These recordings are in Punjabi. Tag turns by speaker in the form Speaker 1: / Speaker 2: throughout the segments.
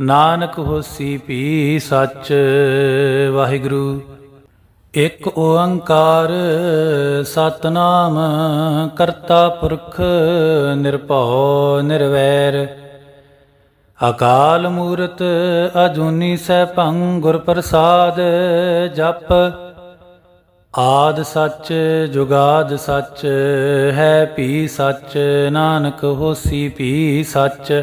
Speaker 1: ਨਾਨਕ ਹੋਸੀ ਭੀ ਸੱਚ, ਵਾਹਿਗੁਰੂ। ਇਕ ਓੰਕਾਰ ਸਤਨਾਮ, ਕਰਤਾ ਪੁਰਖ ਨਿਰਭਉ ਨਿਰਵੈਰ। ਅਕਾਲ ਮੂਰਤ ਅਜੂਨੀ ਸੈਭੰ ਗੁਰ ਪ੍ਰਸਾਦ ਜਪ। ਆਦ ਸੱਚ, ਜੁਗਾਦ ਸੱਚ, ਹੈ ਭੀ ਸੱਚ, ਨਾਨਕ ਹੋਸੀ ਭੀ ਸੱਚ।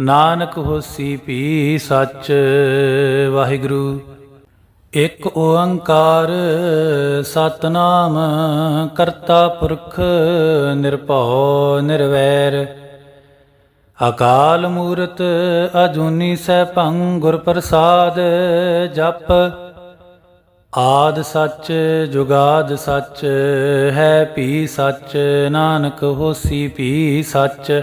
Speaker 1: ਨਾਨਕ ਹੋਸੀ ਭੀ ਸੱਚ, ਵਾਹਿਗੁਰੂ। ਇਕ ਓੰਕਾਰ ਸਤਨਾਮ, ਕਰਤਾ ਪੁਰਖ ਨਿਰਭਉ ਨਿਰਵੈਰ। ਅਕਾਲ ਮੂਰਤ ਅਜੂਨੀ ਸੈਭੰ ਗੁਰ ਪ੍ਰਸਾਦ ਜਪ। ਆਦ ਸੱਚ, ਜੁਗਾਦ ਸੱਚ, ਹੈ ਭੀ ਸੱਚ, ਨਾਨਕ ਹੋਸੀ ਭੀ ਸੱਚ।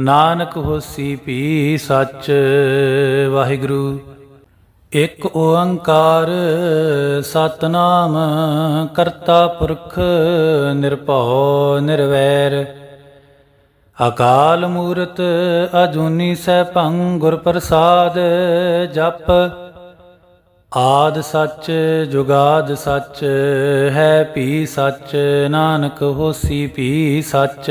Speaker 1: ਨਾਨਕ ਹੋਸੀ ਭੀ ਸੱਚ ਵਾਹਿਗੁਰੂ, ਇਕ ਓੰਕਾਰ ਸਤਨਾਮ ਕਰਤਾ ਪੁਰਖ ਨਿਰਭਉ ਨਿਰਵੈਰ। ਅਕਾਲ ਮੂਰਤ ਅਜੂਨੀ ਸੈਭੰ ਗੁਰ ਪ੍ਰਸਾਦ ਜਪ, ਆਦ ਸੱਚ ਜੁਗਾਦ ਸੱਚ ਹੈ ਭੀ ਸੱਚ, ਨਾਨਕ ਹੋਸੀ ਭੀ ਸੱਚ।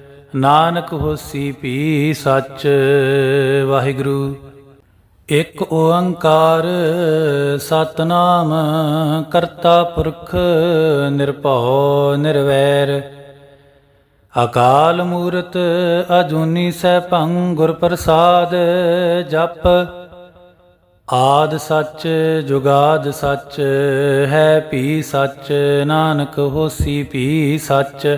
Speaker 1: ਨਾਨਕ ਹੋਸੀ ਭੀ ਸੱਚ, ਵਾਹਿਗੁਰੂ। ਇਕ ਓੰਕਾਰ ਸਤਨਾਮ, ਕਰਤਾ ਪੁਰਖ ਨਿਰਭਉ ਨਿਰਵੈਰ। ਅਕਾਲ ਮੂਰਤ ਅਜੂਨੀ ਸੈਭੰ ਗੁਰ ਪ੍ਰਸਾਦ ਜਪ। ਆਦ ਸੱਚ, ਜੁਗਾਦ ਸੱਚ, ਹੈ ਭੀ ਸੱਚ, ਨਾਨਕ ਹੋਸੀ ਭੀ ਸੱਚ।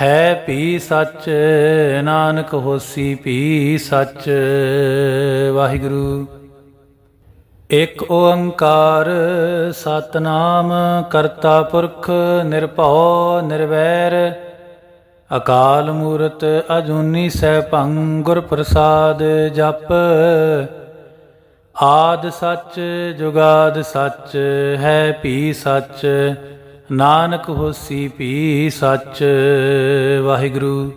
Speaker 1: ਹੈ ਭੀ ਸੱਚ, ਨਾਨਕ ਹੋਸੀ ਭੀ ਸੱਚ। ਵਾਹਿਗੁਰੂ। ਇਕ ਓੰਕਾਰ ਸਤਨਾਮ ਕਰਤਾ ਪੁਰਖ ਨਿਰਭਉ ਨਿਰਵੈਰ। ਅਕਾਲ ਮੂਰਤ ਅਜੂਨੀ ਸੈਭੰ ਗੁਰ ਪ੍ਰਸਾਦ ਜਪ। ਆਦ ਸੱਚ, ਜੁਗਾਦ ਸੱਚ, ਹੈ ਭੀ ਸੱਚ। ਨਾਨਕ ਹੋਸੀ ਭੀ ਸੱਚ ਵਾਹਿਗੁਰੂ।